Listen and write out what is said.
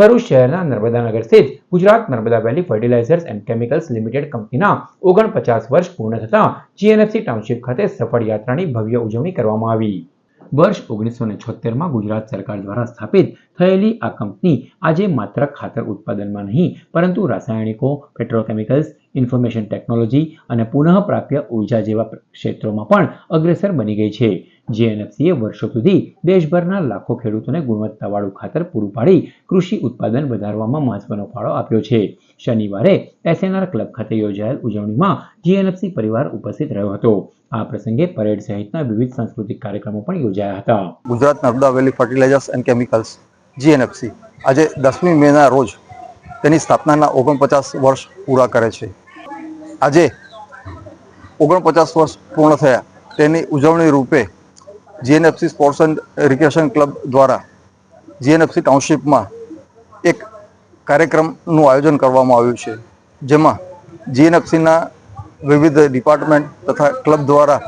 ભરૂચ શહેરના નર્મદાનગર સ્થિત Gujarat Narmada valley fertilizers and chemicals limited કંપનીના ઓગણપચાસ વર્ષ પૂર્ણ થતાં જીએનએફસી ટાઉનશીપ ખાતે સફળ યાત્રાની ભવ્ય ઉજવણી કરવામાં આવી. વર્ષ ઓગણીસો ને છોતેરમાં ગુજરાત સરકાર દ્વારા સ્થાપિત થયેલી આ કંપની આજે માત્ર ખાતર ઉત્પાદનમાં નહીં, પરંતુ રાસાયણિકો, પેટ્રોકેમિકલ્સ, ઇન્ફોર્મેશન ટેકનોલોજી અને પુનઃપ્રાપ્ય ઊર્જા જેવા ક્ષેત્રોમાં પણ અગ્રેસર બની ગઈ છે. જીએનએફસીએ વર્ષો સુધી દેશભરના લાખો ખેડૂતોને ગુણવત્તાવાળું ખાતર પૂરું પાડી કૃષિ ઉત્પાદન વધારવામાં મહત્વનો ફાળો આપ્યો છે. શનિવારે એસએનઆર ક્લબ ખાતે યોજાયેલ ઉજવણીમાં જીએનએફસી પરિવાર ઉપસ્થિત રહ્યો હતો. આ પ્રસંગે પરેડ સહિતના વિવિધ સાંસ્કૃતિક કાર્યક્રમો પણ યોજાયા હતા. Gujarat Narmada valley fertilizers and chemicals GNFC આજે દસમી મેના રોજ તેની સ્થાપનાના ઓગણપચાસ વર્ષ પૂરા કરે છે. આજે ઓગણપચાસ વર્ષ પૂર્ણ થયા. તેની ઉજવણી રૂપે GNFC sports and recreation club દ્વારા જીએનએફસી ટાઉનશીપમાં એક કાર્યક્રમનું આયોજન કરવામાં આવ્યું છે, જેમાં જીએનએફસીના વિવિધ ડિપાર્ટમેન્ટ તથા ક્લબ દ્વારા